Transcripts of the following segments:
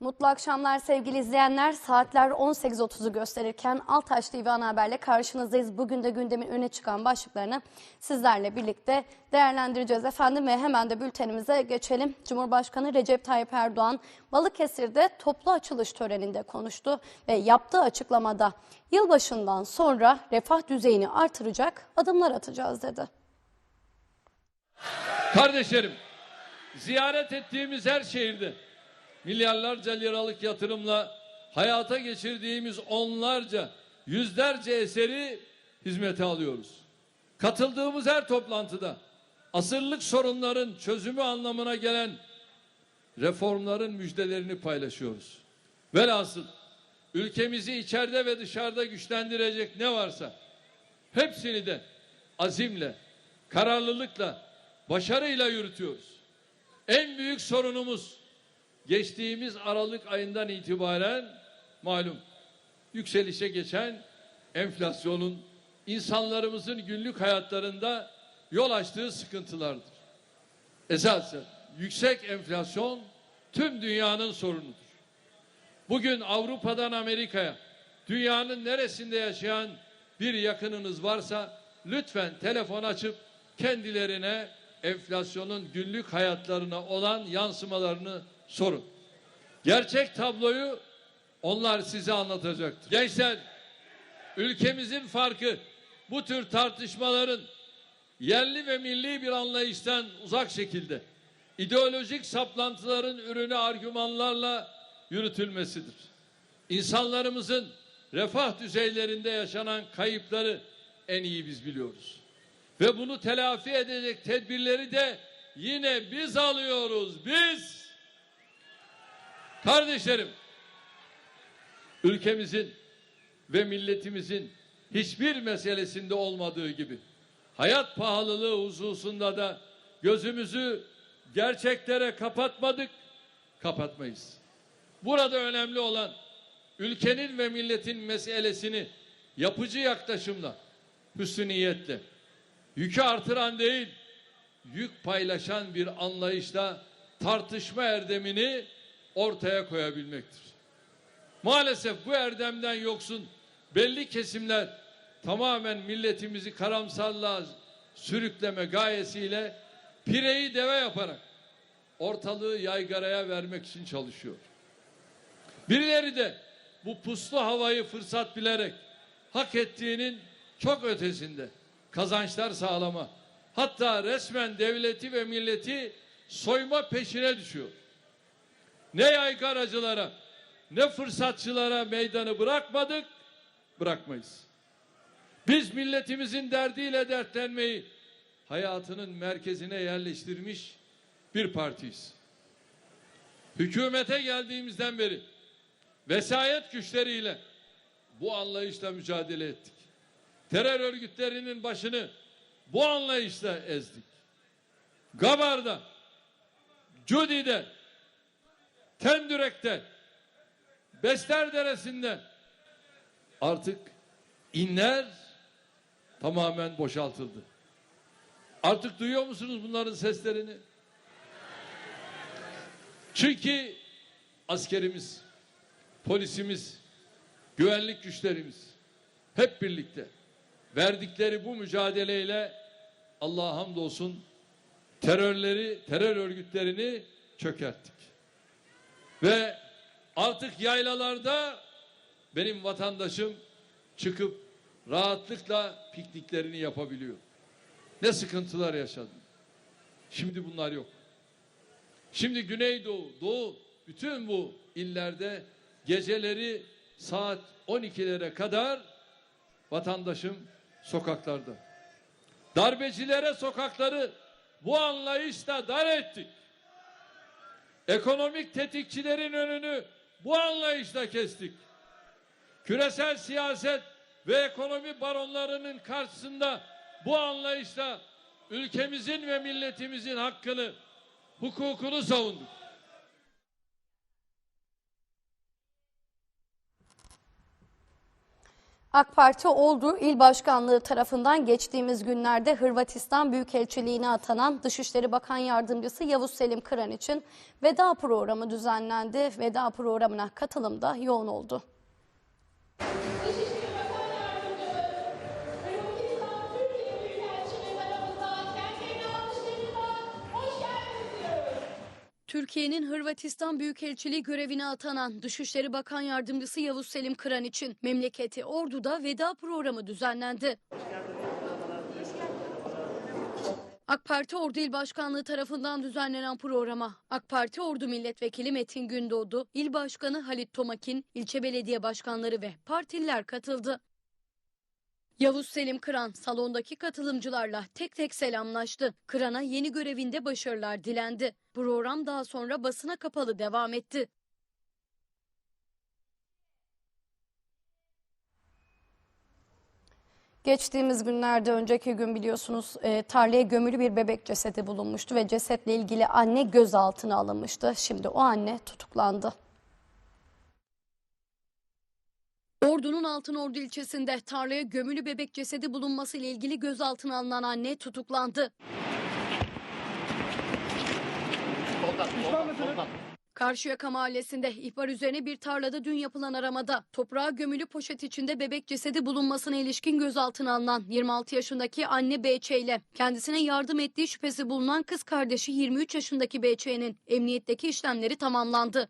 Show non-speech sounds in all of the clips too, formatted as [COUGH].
Mutlu akşamlar sevgili izleyenler. Saatler 18.30'u gösterirken Altaş TV ana haberle karşınızdayız. Bugün de gündemin öne çıkan başlıklarını sizlerle birlikte değerlendireceğiz efendim ve hemen de bültenimize geçelim. Cumhurbaşkanı Recep Tayyip Erdoğan Balıkesir'de toplu açılış töreninde konuştu ve yaptığı açıklamada yılbaşından sonra refah düzeyini artıracak adımlar atacağız dedi. Kardeşlerim, ziyaret ettiğimiz her şehirde milyarlarca liralık yatırımla hayata geçirdiğimiz onlarca, yüzlerce eseri hizmete alıyoruz. Katıldığımız her toplantıda asırlık sorunların çözümü anlamına gelen reformların müjdelerini paylaşıyoruz. Velhasıl ülkemizi içeride ve dışarıda güçlendirecek ne varsa hepsini de azimle, kararlılıkla, başarıyla yürütüyoruz. En büyük sorunumuz geçtiğimiz Aralık ayından itibaren malum yükselişe geçen enflasyonun insanlarımızın günlük hayatlarında yol açtığı sıkıntılardır. Esasen yüksek enflasyon tüm dünyanın sorunudur. Bugün Avrupa'dan Amerika'ya, dünyanın neresinde yaşayan bir yakınınız varsa lütfen telefon açıp kendilerine enflasyonun günlük hayatlarına olan yansımalarını sorun. Gerçek tabloyu onlar size anlatacaktır. Gençler, ülkemizin farkı bu tür tartışmaların yerli ve milli bir anlayıştan uzak şekilde ideolojik saplantıların ürünü argümanlarla yürütülmesidir. İnsanlarımızın refah düzeylerinde yaşanan kayıpları en iyi biz biliyoruz. Ve bunu telafi edecek tedbirleri de yine biz alıyoruz. Biz kardeşlerim ülkemizin ve milletimizin hiçbir meselesinde olmadığı gibi hayat pahalılığı hususunda da gözümüzü gerçeklere kapatmadık, kapatmayız. Burada önemli olan ülkenin ve milletin meselesini yapıcı yaklaşımla, hüsnü niyetle, yükü artıran değil, yük paylaşan bir anlayışla tartışma erdemini ortaya koyabilmektir. Maalesef bu erdemden yoksun belli kesimler tamamen milletimizi karamsarlığa sürükleme gayesiyle pireyi deve yaparak ortalığı yaygaraya vermek için çalışıyor. Birileri de bu puslu havayı fırsat bilerek hak ettiğinin çok ötesinde kazançlar sağlama hatta resmen devleti ve milleti soyma peşine düşüyor. Ne yaygaracılara ne fırsatçılara meydanı bırakmadık, bırakmayız. Biz milletimizin derdiyle dertlenmeyi hayatının merkezine yerleştirmiş bir partiyiz. Hükümete geldiğimizden beri vesayet güçleriyle bu anlayışla mücadele ettik. Terör örgütlerinin başını bu anlayışla ezdik. Gabar'da, Cudi'de, Tendürek'te, Bester Deresi'nde artık inler tamamen boşaltıldı. Artık duyuyor musunuz bunların seslerini? Çünkü askerimiz, polisimiz, güvenlik güçlerimiz hep birlikte verdikleri bu mücadeleyle Allah'a hamdolsun terörleri, terör örgütlerini çökerttik. Ve artık yaylalarda benim vatandaşım çıkıp rahatlıkla pikniklerini yapabiliyor. Ne sıkıntılar yaşadım. Şimdi bunlar yok. Şimdi Güneydoğu, Doğu bütün bu illerde geceleri saat 12'lere kadar vatandaşım sokaklarda. Darbecilere sokakları bu anlayışla dar ettik. Ekonomik tetikçilerin önünü bu anlayışla kestik. Küresel siyaset ve ekonomi baronlarının karşısında bu anlayışla ülkemizin ve milletimizin hakkını, hukukunu savunduk. AK Parti Ordu İl Başkanlığı tarafından geçtiğimiz günlerde Hırvatistan Büyükelçiliğine atanan Dışişleri Bakan Yardımcısı Yavuz Selim Kıran için veda programı düzenlendi. Veda programına katılım da yoğun oldu. Türkiye'nin Hırvatistan Büyükelçiliği görevine atanan Dışişleri Bakan Yardımcısı Yavuz Selim Kıran için memleketi Ordu'da veda programı düzenlendi. AK Parti Ordu İl Başkanlığı tarafından düzenlenen programa AK Parti Ordu Milletvekili Metin Gündoğdu, İl Başkanı Halit Tomakin, ilçe belediye başkanları ve partililer katıldı. Yavuz Selim Kıran salondaki katılımcılarla tek tek selamlaştı. Kıran'a yeni görevinde başarılar dilendi. Program daha sonra basına kapalı devam etti. Geçtiğimiz günlerde önceki gün biliyorsunuz e, tarlaya gömülü bir bebek cesedi bulunmuştu ve cesetle ilgili anne gözaltına alınmıştı. Şimdi o anne tutuklandı. Ordu'nun Altınordu ilçesinde tarlaya gömülü bebek cesedi bulunması ile ilgili gözaltına alınan anne tutuklandı. Karşıyaka mahallesinde ihbar üzerine bir tarlada dün yapılan aramada toprağa gömülü poşet içinde bebek cesedi bulunmasına ilişkin gözaltına alınan 26 yaşındaki anne BÇ ile kendisine yardım ettiği şüphesi bulunan kız kardeşi 23 yaşındaki BÇ'nin emniyetteki işlemleri tamamlandı.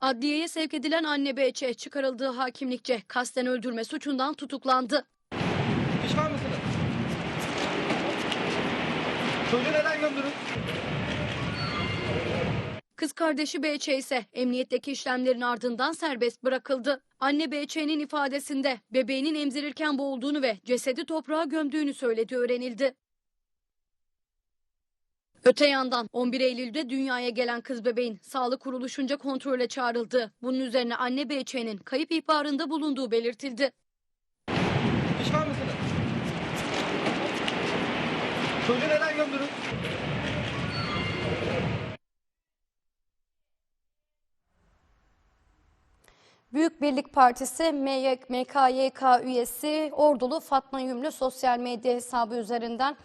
Adliyeye sevk edilen anne BÇ çıkarıldığı hakimlikçe kasten öldürme suçundan tutuklandı. Pişman mısınız? Çocuğu neden gömdünüz? Kız kardeşi BÇ ise emniyetteki işlemlerin ardından serbest bırakıldı. Anne BÇ'nin ifadesinde bebeğinin emzirirken boğulduğunu ve cesedi toprağa gömdüğünü söylediği öğrenildi. Öte yandan 11 Eylül'de dünyaya gelen kız bebeğin sağlık kuruluşunca kontrole çağrıldı. Bunun üzerine anne BÇ'nin kayıp ihbarında bulunduğu belirtildi. Pişman mısınız? Çocuğu neden gömdünüz? Büyük Birlik Partisi MKYK üyesi Ordulu Fatma Yümlü sosyal medya hesabı üzerinden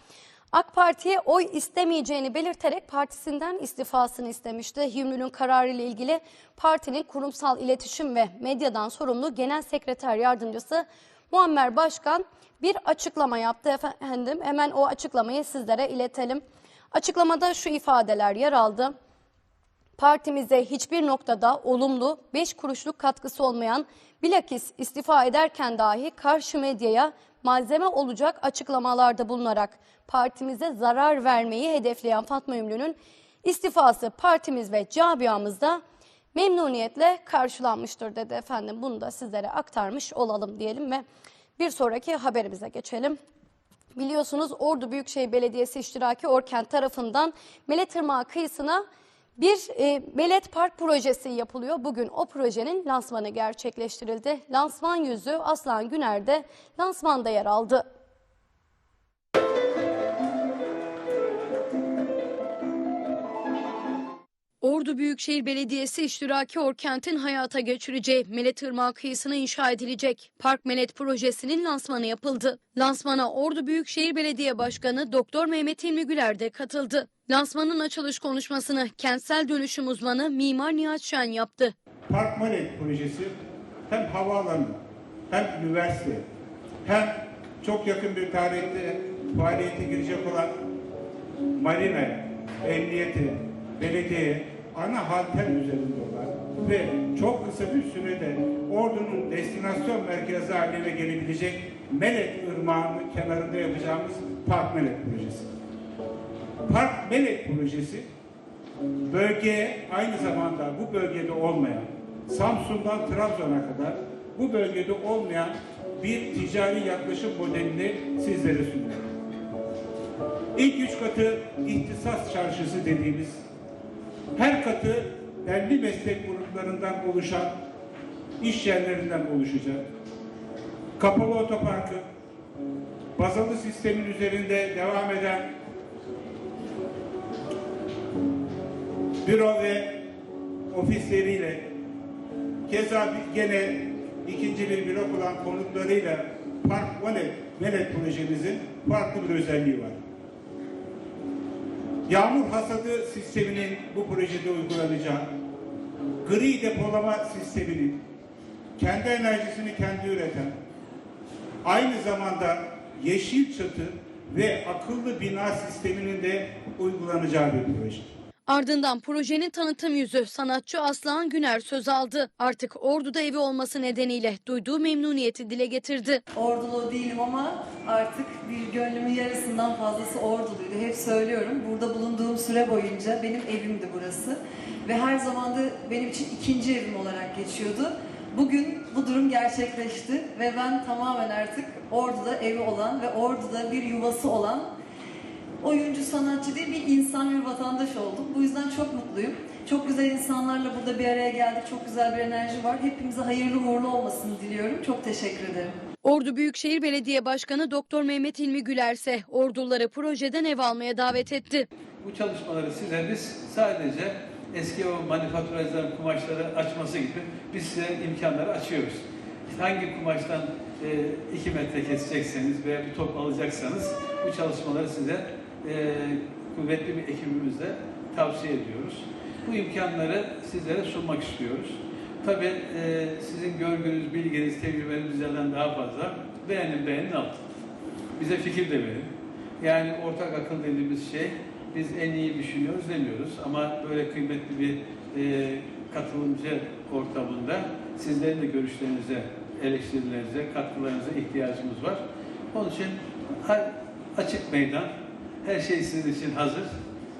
AK Parti'ye oy istemeyeceğini belirterek partisinden istifasını istemişti. Yümlü'nün kararı ile ilgili partinin kurumsal iletişim ve medyadan sorumlu Genel Sekreter Yardımcısı Muammer Başkan bir açıklama yaptı efendim. Hemen o açıklamayı sizlere iletelim. Açıklamada şu ifadeler yer aldı. Partimize hiçbir noktada olumlu 5 kuruşluk katkısı olmayan bilakis istifa ederken dahi karşı medyaya malzeme olacak açıklamalarda bulunarak partimize zarar vermeyi hedefleyen Fatma Ümlü'nün istifası partimiz ve camiamızda memnuniyetle karşılanmıştır dedi efendim. Bunu da sizlere aktarmış olalım diyelim ve bir sonraki haberimize geçelim. Biliyorsunuz Ordu Büyükşehir Belediyesi iştiraki Orkent tarafından Meletırmağı kıyısına bir e, Belet Park projesi yapılıyor. Bugün o projenin lansmanı gerçekleştirildi. Lansman yüzü Aslan Güner'de lansmanda yer aldı. Ordu Büyükşehir Belediyesi iştiraki Orkent'in hayata geçireceği Melet Irmağı kıyısına inşa edilecek Park Melet projesinin lansmanı yapıldı. Lansmana Ordu Büyükşehir Belediye Başkanı Doktor Mehmet İlmi Güler de katıldı. Lansmanın açılış konuşmasını kentsel dönüşüm uzmanı Mimar Nihat Şen yaptı. Park Malek projesi hem havaalanı hem üniversite hem çok yakın bir tarihte faaliyete girecek olan marina, emniyeti, belediye ana halter üzerinde olan ve çok kısa bir sürede ordunun destinasyon merkezi haline gelebilecek Melek Irmağı'nın kenarında yapacağımız Park Melek projesi. Park Melek projesi bölgeye aynı zamanda bu bölgede olmayan Samsun'dan Trabzon'a kadar bu bölgede olmayan bir ticari yaklaşım modelini sizlere sunuyor. İlk üç katı ihtisas çarşısı dediğimiz her katı belli meslek gruplarından oluşan iş yerlerinden oluşacak. Kapalı otoparkı, bazalı sistemin üzerinde devam eden büro ve ofisleriyle keza gene ikinci bir blok olan konutlarıyla Park Valet, Velet projemizin farklı bir özelliği var. Yağmur hasadı sisteminin bu projede uygulanacağı, gri depolama sisteminin kendi enerjisini kendi üreten, aynı zamanda yeşil çatı ve akıllı bina sisteminin de uygulanacağı bir proje. Ardından projenin tanıtım yüzü sanatçı Aslan Güner söz aldı. Artık Ordu'da evi olması nedeniyle duyduğu memnuniyeti dile getirdi. Ordulu değilim ama artık bir gönlümün yarısından fazlası orduluydu. Hep söylüyorum. Burada bulunduğum süre boyunca benim evimdi burası. Ve her zaman da benim için ikinci evim olarak geçiyordu. Bugün bu durum gerçekleşti ve ben tamamen artık Ordu'da evi olan ve Ordu'da bir yuvası olan oyuncu, sanatçı değil bir insan ve vatandaş oldum. Bu yüzden çok mutluyum. Çok güzel insanlarla burada bir araya geldik. Çok güzel bir enerji var. Hepimize hayırlı uğurlu olmasını diliyorum. Çok teşekkür ederim. Ordu Büyükşehir Belediye Başkanı Doktor Mehmet İlmi Güler ise Orduları projeden ev almaya davet etti. Bu çalışmaları size biz sadece eski o manifaturacıların kumaşları açması gibi biz size imkanları açıyoruz. Hangi kumaştan 2 metre kesecekseniz veya bir top alacaksanız bu çalışmaları size e, kuvvetli bir ekibimizle tavsiye ediyoruz. Bu imkanları sizlere sunmak istiyoruz. Tabii e, sizin görgünüz, bilginiz, tecrübeniz bizlerden daha fazla. Beğenin, beğenin altın. Bize fikir de verin. Yani ortak akıl dediğimiz şey biz en iyi düşünüyoruz demiyoruz ama böyle kıymetli bir e, katılımcı ortamında sizlerin de görüşlerinize, eleştirilerinize, katkılarınıza ihtiyacımız var. Onun için açık meydan, her şey sizin için hazır.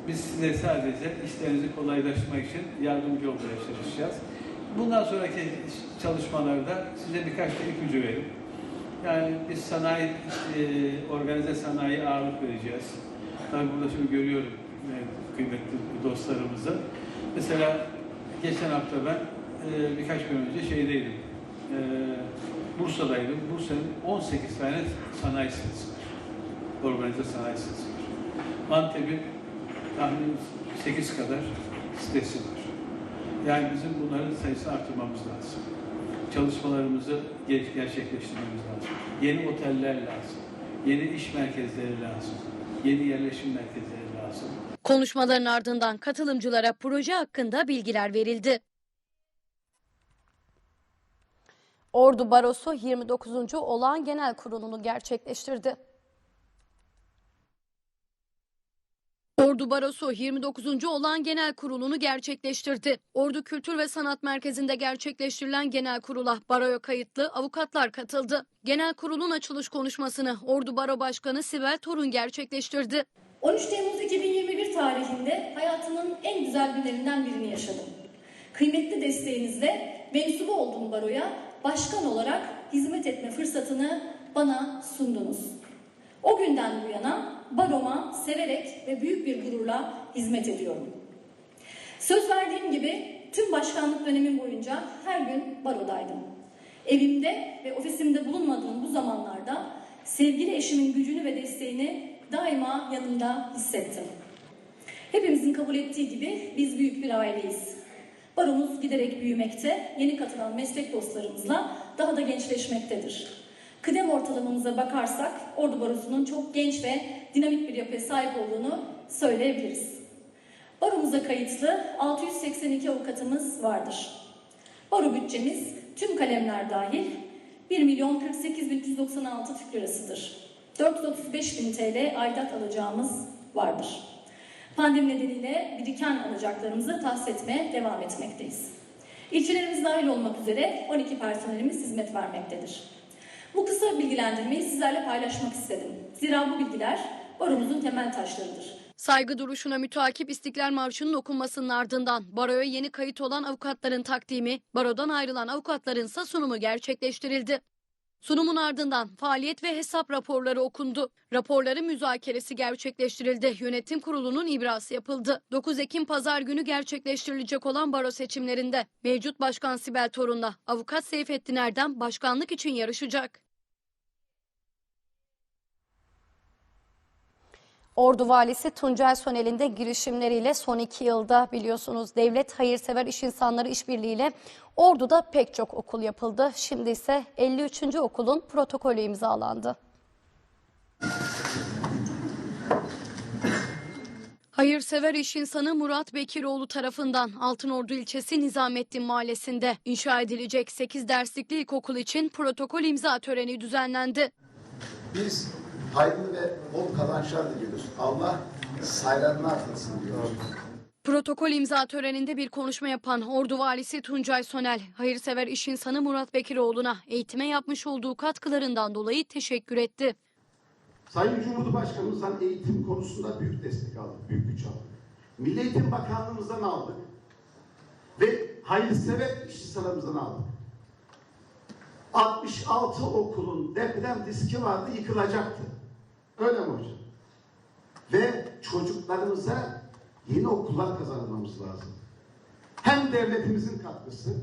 Biz size sadece işlerinizi kolaylaştırmak için yardımcı olmaya çalışacağız. Bundan sonraki çalışmalarda size birkaç da ipucu verin. Yani biz sanayi, e, organize sanayi ağırlık vereceğiz. Tabii burada şimdi görüyorum e, kıymetli dostlarımızı. Mesela geçen hafta ben e, birkaç gün önce şeydeydim. Bursa'daydım. Bursa'nın 18 tane sanayi sitesi var. Organize sanayi sitesi var. Antep'in tahmin 8 kadar sitesi var. Yani bizim bunların sayısını artırmamız lazım çalışmalarımızı ge- gerçekleştirmemiz lazım. Yeni oteller lazım. Yeni iş merkezleri lazım. Yeni yerleşim merkezleri lazım. Konuşmaların ardından katılımcılara proje hakkında bilgiler verildi. Ordu Barosu 29. Olağan Genel Kurulu'nu gerçekleştirdi. Ordu Barosu 29. Olağan Genel Kurulu'nu gerçekleştirdi. Ordu Kültür ve Sanat Merkezi'nde gerçekleştirilen genel kurula baroya kayıtlı avukatlar katıldı. Genel kurulun açılış konuşmasını Ordu Baro Başkanı Sibel Torun gerçekleştirdi. 13 Temmuz 2021 tarihinde hayatımın en güzel günlerinden birini yaşadım. Kıymetli desteğinizle mensubu olduğum baroya başkan olarak hizmet etme fırsatını bana sundunuz. O günden bu yana baroma severek ve büyük bir gururla hizmet ediyorum. Söz verdiğim gibi tüm başkanlık dönemim boyunca her gün barodaydım. Evimde ve ofisimde bulunmadığım bu zamanlarda sevgili eşimin gücünü ve desteğini daima yanımda hissettim. Hepimizin kabul ettiği gibi biz büyük bir aileyiz. Baromuz giderek büyümekte, yeni katılan meslek dostlarımızla daha da gençleşmektedir. Kıdem ortalamamıza bakarsak Ordu Barosu'nun çok genç ve dinamik bir yapıya sahip olduğunu söyleyebiliriz. Baromuza kayıtlı 682 avukatımız vardır. Baro bütçemiz tüm kalemler dahil 1 milyon 48 bin 396 Türk lirasıdır. 435 bin TL aidat alacağımız vardır. Pandemi nedeniyle biriken alacaklarımızı tahsis etmeye devam etmekteyiz. İlçelerimiz dahil olmak üzere 12 personelimiz hizmet vermektedir. Bu kısa bilgilendirmeyi sizlerle paylaşmak istedim. Zira bu bilgiler baromuzun temel taşlarıdır. Saygı duruşuna mütakip İstiklal Marşı'nın okunmasının ardından baroya yeni kayıt olan avukatların takdimi, barodan ayrılan avukatların ise sunumu gerçekleştirildi. Sunumun ardından faaliyet ve hesap raporları okundu. Raporların müzakeresi gerçekleştirildi. Yönetim kurulunun ibrası yapıldı. 9 Ekim pazar günü gerçekleştirilecek olan baro seçimlerinde mevcut başkan Sibel Torun'la avukat Seyfettin Erdem başkanlık için yarışacak. Ordu valisi Tuncay Sonel'in de girişimleriyle son iki yılda biliyorsunuz devlet hayırsever iş insanları işbirliğiyle Ordu'da pek çok okul yapıldı. Şimdi ise 53. okulun protokolü imzalandı. Hayırsever iş insanı Murat Bekiroğlu tarafından Altınordu ilçesi Nizamettin Mahallesi'nde inşa edilecek 8 derslikli ilkokul için protokol imza töreni düzenlendi. Biz hayırlı ve bol kazançlar diliyoruz. Allah saylarını artırsın diyoruz. Protokol imza töreninde bir konuşma yapan Ordu Valisi Tuncay Sonel, hayırsever iş insanı Murat Bekiroğlu'na eğitime yapmış olduğu katkılarından dolayı teşekkür etti. Sayın Cumhurbaşkanımızdan eğitim konusunda büyük destek aldık, büyük güç aldık. Milli Eğitim Bakanlığımızdan aldık. Ve hayırsever iş insanlarımızdan aldık. 66 okulun deprem riski vardı, yıkılacaktı. Öyle mi hocam? Ve çocuklarımıza yeni okullar kazanmamız lazım. Hem devletimizin katkısı,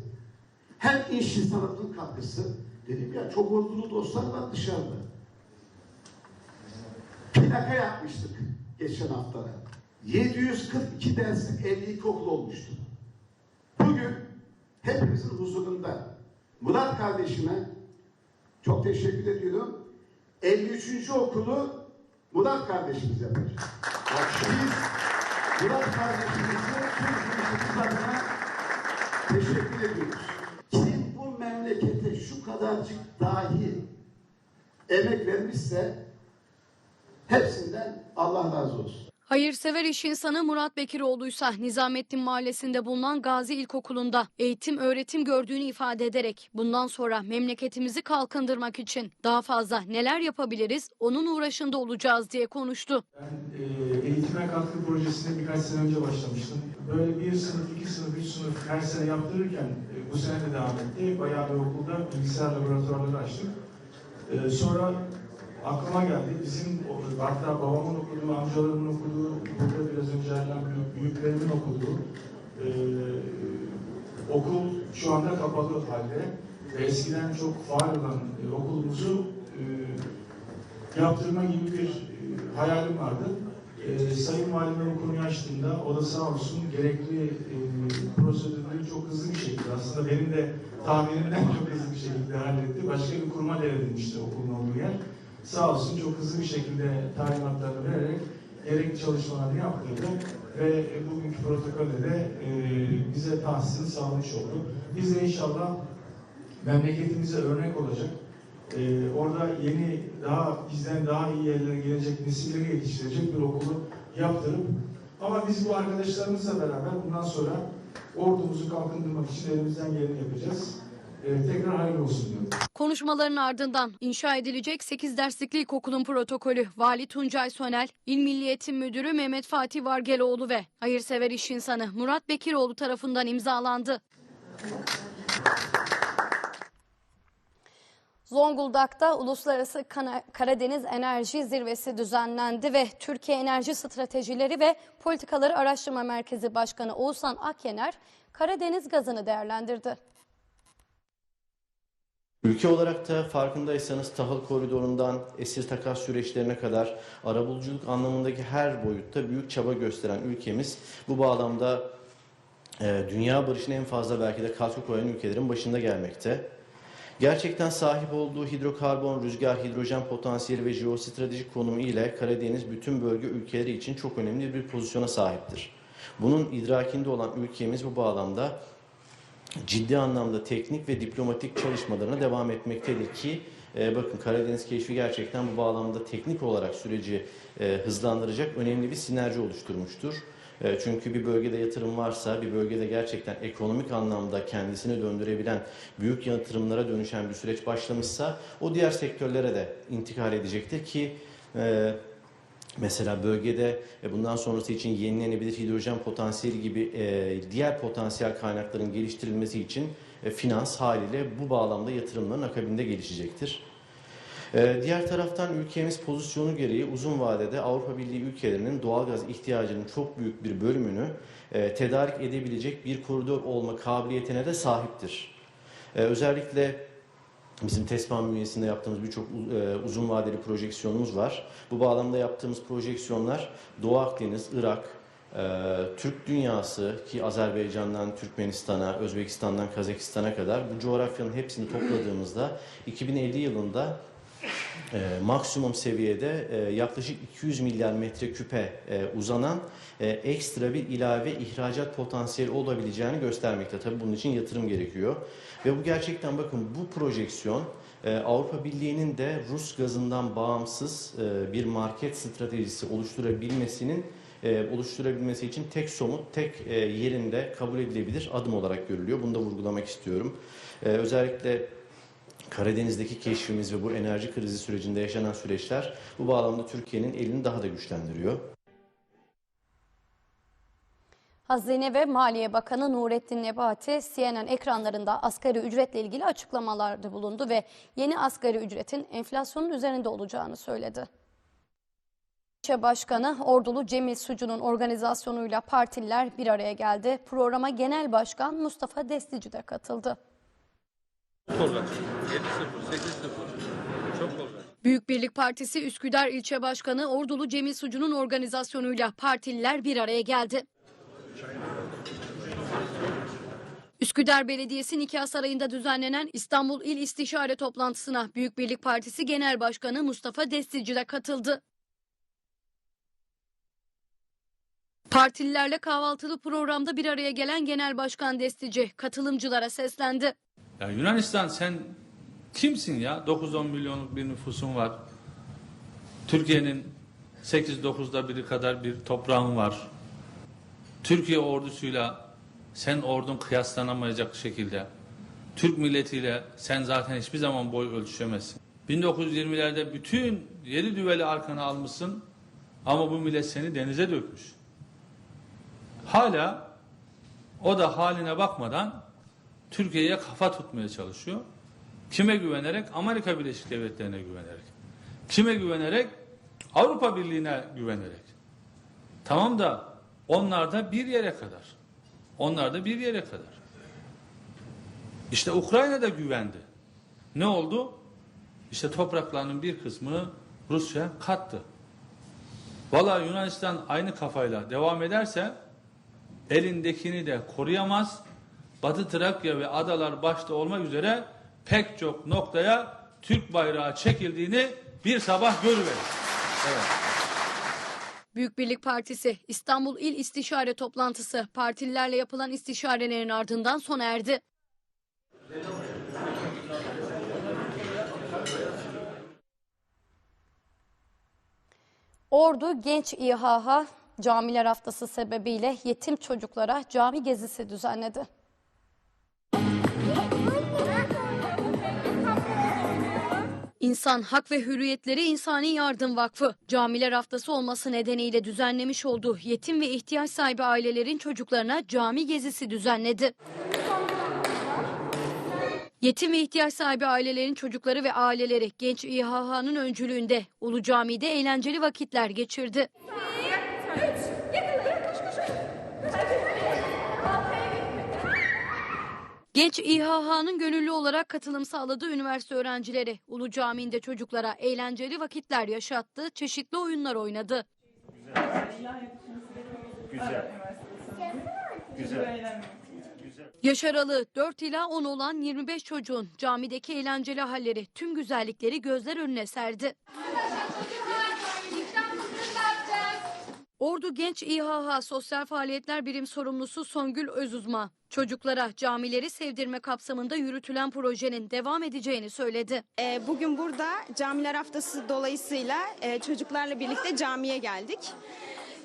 hem iş insanlarımızın katkısı. Dedim ya çok ordulu dostlar var dışarıda. Plaka yapmıştık geçen hafta. 742 derslik 52 okul olmuştu. Bugün hepimizin huzurunda Murat kardeşime çok teşekkür ediyorum. 53. okulu Murat kardeşimiz yapacak. Biz Murat kardeşimizi Türkiye adına teşekkür ediyoruz. Kim bu memlekete şu kadarcık dahi emek vermişse hepsinden Allah razı olsun. Hayırsever iş insanı Murat Bekiroğlu ise Nizamettin Mahallesi'nde bulunan Gazi İlkokulu'nda eğitim öğretim gördüğünü ifade ederek bundan sonra memleketimizi kalkındırmak için daha fazla neler yapabiliriz onun uğraşında olacağız diye konuştu. Ben e, eğitime katkı projesine birkaç sene önce başlamıştım. Böyle bir sınıf, iki sınıf, üç sınıf her sene yaptırırken e, bu sene de devam etti. Bayağı bir okulda bilgisayar laboratuvarları açtık. E, sonra aklıma geldi. Bizim hatta babamın okuduğu, amcalarımın okuduğu, burada biraz önce büyük, büyüklerimin okuduğu e, okul şu anda kapalı halde. Eskiden çok faal olan e, okulumuzu e, yaptırma gibi bir e, hayalim vardı. E, Sayın Valimden o konuyu açtığımda o da sağ olsun gerekli e, prosedürleri çok hızlı bir şekilde aslında benim de tahminimden [LAUGHS] çok hızlı bir şekilde halletti. Başka bir kuruma devredilmişti okulun olduğu yer. Sağ olsun çok hızlı bir şekilde talimatlarını vererek gerekli çalışmalarını yaptırdı ve e, bugünkü protokolde de e, bize tahsisini sağlamış oldu. Biz de inşallah memleketimize örnek olacak. Ee, orada yeni, daha bizden daha iyi yerlere gelecek nesilleri yetiştirecek bir okulu yaptırıp ama biz bu arkadaşlarımızla beraber bundan sonra ordumuzu kalkındırmak için elimizden geleni yapacağız. Tekrar hayırlı olsun diyorum. Konuşmaların ardından inşa edilecek 8 derslikli ilkokulun protokolü Vali Tuncay Sonel, İl Milli Eğitim Müdürü Mehmet Fatih Vargeloğlu ve hayırsever iş insanı Murat Bekiroğlu tarafından imzalandı. Zonguldak'ta Uluslararası Karadeniz Enerji Zirvesi düzenlendi ve Türkiye Enerji Stratejileri ve Politikaları Araştırma Merkezi Başkanı Oğuzhan Akyener Karadeniz gazını değerlendirdi. Ülke olarak da farkındaysanız tahıl koridorundan esir takas süreçlerine kadar arabuluculuk anlamındaki her boyutta büyük çaba gösteren ülkemiz bu bağlamda e, dünya barışına en fazla belki de katkı koyan ülkelerin başında gelmekte. Gerçekten sahip olduğu hidrokarbon, rüzgar, hidrojen potansiyeli ve jeostratejik konumu ile Karadeniz bütün bölge ülkeleri için çok önemli bir pozisyona sahiptir. Bunun idrakinde olan ülkemiz bu bağlamda ciddi anlamda teknik ve diplomatik çalışmalarına devam etmektedir ki e, bakın Karadeniz keşfi gerçekten bu bağlamda teknik olarak süreci e, hızlandıracak önemli bir sinerji oluşturmuştur. E, çünkü bir bölgede yatırım varsa, bir bölgede gerçekten ekonomik anlamda kendisini döndürebilen büyük yatırımlara dönüşen bir süreç başlamışsa o diğer sektörlere de intikal edecektir ki e, Mesela bölgede e, bundan sonrası için yenilenebilir hidrojen potansiyeli gibi e, diğer potansiyel kaynakların geliştirilmesi için e, finans haliyle bu bağlamda yatırımların akabinde gelişecektir. Diğer taraftan ülkemiz pozisyonu gereği uzun vadede Avrupa Birliği ülkelerinin doğalgaz ihtiyacının çok büyük bir bölümünü tedarik edebilecek bir koridor olma kabiliyetine de sahiptir. Özellikle Bizim TESPAN bünyesinde yaptığımız birçok e, uzun vadeli projeksiyonumuz var. Bu bağlamda yaptığımız projeksiyonlar Doğu Akdeniz, Irak, e, Türk dünyası ki Azerbaycan'dan Türkmenistan'a, Özbekistan'dan Kazakistan'a kadar bu coğrafyanın hepsini topladığımızda 2050 yılında e, maksimum seviyede e, yaklaşık 200 milyar metreküpe e, uzanan e, ekstra bir ilave ihracat potansiyeli olabileceğini göstermekte. Tabii bunun için yatırım gerekiyor. Ve bu gerçekten bakın bu projeksiyon e, Avrupa Birliği'nin de Rus gazından bağımsız e, bir market stratejisi oluşturabilmesinin e, oluşturabilmesi için tek somut, tek e, yerinde kabul edilebilir adım olarak görülüyor. Bunu da vurgulamak istiyorum. E, özellikle Karadeniz'deki keşfimiz ve bu enerji krizi sürecinde yaşanan süreçler bu bağlamda Türkiye'nin elini daha da güçlendiriyor. Hazine ve Maliye Bakanı Nurettin Nebati CNN ekranlarında asgari ücretle ilgili açıklamalarda bulundu ve yeni asgari ücretin enflasyonun üzerinde olacağını söyledi. İlçe Başkanı Ordulu Cemil Sucu'nun organizasyonuyla partililer bir araya geldi. Programa Genel Başkan Mustafa Destici de katıldı. Tolga. 7-0, 8-0. Çok Tolga. Büyük Birlik Partisi Üsküdar İlçe Başkanı Ordulu Cemil Sucu'nun organizasyonuyla partililer bir araya geldi. Üsküdar Belediyesi Nikah Sarayı'nda düzenlenen İstanbul İl İstişare Toplantısına Büyük Birlik Partisi Genel Başkanı Mustafa Destici de katıldı. Partililerle kahvaltılı programda bir araya gelen Genel Başkan Destici katılımcılara seslendi. Ya Yunanistan sen kimsin ya? 9-10 milyonluk bir nüfusun var. Türkiye'nin 8-9'da biri kadar bir toprağın var. Türkiye ordusuyla sen ordun kıyaslanamayacak şekilde. Türk milletiyle sen zaten hiçbir zaman boy ölçüşemezsin. 1920'lerde bütün yedi düveli arkana almışsın ama bu millet seni denize dökmüş. Hala o da haline bakmadan Türkiye'ye kafa tutmaya çalışıyor. Kime güvenerek? Amerika Birleşik Devletleri'ne güvenerek. Kime güvenerek? Avrupa Birliği'ne güvenerek. Tamam da onlar da bir yere kadar. Onlar da bir yere kadar. İşte Ukrayna da güvendi. Ne oldu? İşte topraklarının bir kısmını Rusya kattı. Valla Yunanistan aynı kafayla devam ederse elindekini de koruyamaz. Batı Trakya ve adalar başta olmak üzere pek çok noktaya Türk bayrağı çekildiğini bir sabah görüverir. Evet. Büyük Birlik Partisi İstanbul İl İstişare Toplantısı partililerle yapılan istişarelerin ardından sona erdi. Ordu Genç İHH Camiler Haftası sebebiyle yetim çocuklara cami gezisi düzenledi. İnsan Hak ve Hürriyetleri İnsani Yardım Vakfı Camiler Haftası olması nedeniyle düzenlemiş olduğu yetim ve ihtiyaç sahibi ailelerin çocuklarına cami gezisi düzenledi. Yetim ve ihtiyaç sahibi ailelerin çocukları ve aileleri Genç İHH'nın öncülüğünde Ulu Cami'de eğlenceli vakitler geçirdi. Genç İHH'nın gönüllü olarak katılım sağladığı üniversite öğrencileri Ulu Cami'nde çocuklara eğlenceli vakitler yaşattı, çeşitli oyunlar oynadı. Yaş aralığı 4 ila 10 olan 25 çocuğun camideki eğlenceli halleri tüm güzellikleri gözler önüne serdi. Ordu Genç İHH Sosyal Faaliyetler Birim Sorumlusu Songül Özuzma, çocuklara camileri sevdirme kapsamında yürütülen projenin devam edeceğini söyledi. Ee, Bugün burada Camiler Haftası dolayısıyla e, çocuklarla birlikte camiye geldik.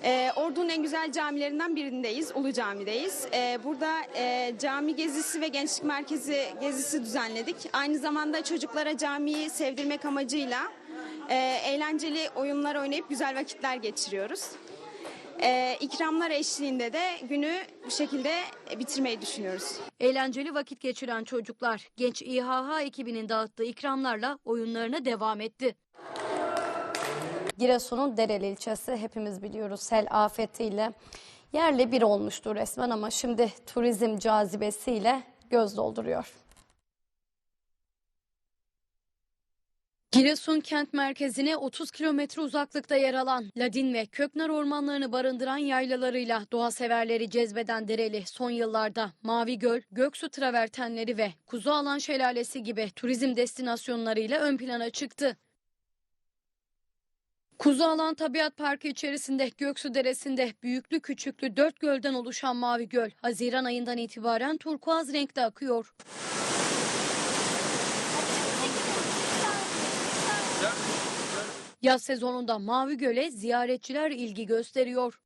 Ee, Ordu'nun en güzel camilerinden birindeyiz, Ulu Cami'deyiz. Ee, Burada e, cami gezisi ve gençlik merkezi gezisi düzenledik. Aynı zamanda çocuklara camiyi sevdirmek amacıyla e, eğlenceli oyunlar oynayıp güzel vakitler geçiriyoruz. Ee, ikramlar eşliğinde de günü bu şekilde bitirmeyi düşünüyoruz. Eğlenceli vakit geçiren çocuklar Genç İHH ekibinin dağıttığı ikramlarla oyunlarına devam etti. Giresun'un Dereli ilçesi hepimiz biliyoruz sel afetiyle yerle bir olmuştu resmen ama şimdi turizm cazibesiyle göz dolduruyor. Giresun kent merkezine 30 kilometre uzaklıkta yer alan Ladin ve Köknar ormanlarını barındıran yaylalarıyla doğa severleri cezbeden Dereli son yıllarda Mavi Göl, Göksu travertenleri ve Kuzu Alan Şelalesi gibi turizm destinasyonlarıyla ön plana çıktı. Kuzu Alan Tabiat Parkı içerisinde Göksu Deresi'nde büyüklü küçüklü dört gölden oluşan Mavi Göl, Haziran ayından itibaren turkuaz renkte akıyor. Yaz sezonunda Mavi Göl'e ziyaretçiler ilgi gösteriyor.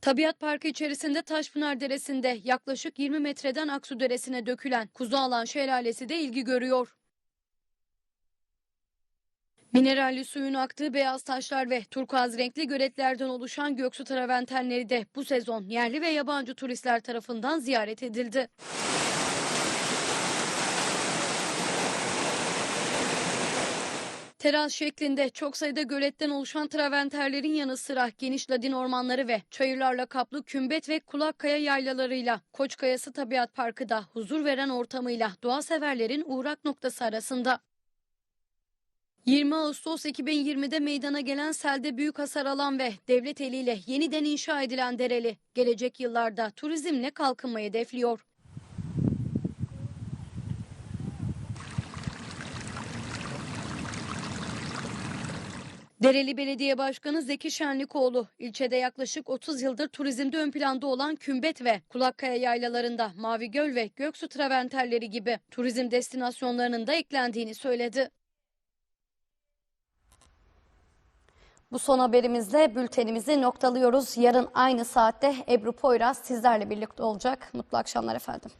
Tabiat Parkı içerisinde Taşpınar Deresi'nde yaklaşık 20 metreden Aksu Deresi'ne dökülen Kuzu Alan Şelalesi de ilgi görüyor. Mineralli suyun aktığı beyaz taşlar ve turkuaz renkli göletlerden oluşan Göksu Traventenleri de bu sezon yerli ve yabancı turistler tarafından ziyaret edildi. Teras şeklinde çok sayıda göletten oluşan traventerlerin yanı sıra geniş ladin ormanları ve çayırlarla kaplı kümbet ve kulakkaya yaylalarıyla Koçkayası Tabiat Parkı da huzur veren ortamıyla doğa severlerin uğrak noktası arasında. 20 Ağustos 2020'de meydana gelen selde büyük hasar alan ve devlet eliyle yeniden inşa edilen Dereli, gelecek yıllarda turizmle kalkınmayı hedefliyor. Dereli Belediye Başkanı Zeki Şenlikoğlu, ilçede yaklaşık 30 yıldır turizmde ön planda olan Kümbet ve Kulakkaya yaylalarında Mavi Göl ve Göksu Traventerleri gibi turizm destinasyonlarının da eklendiğini söyledi. Bu son haberimizle bültenimizi noktalıyoruz. Yarın aynı saatte Ebru Poyraz sizlerle birlikte olacak. Mutlu akşamlar efendim.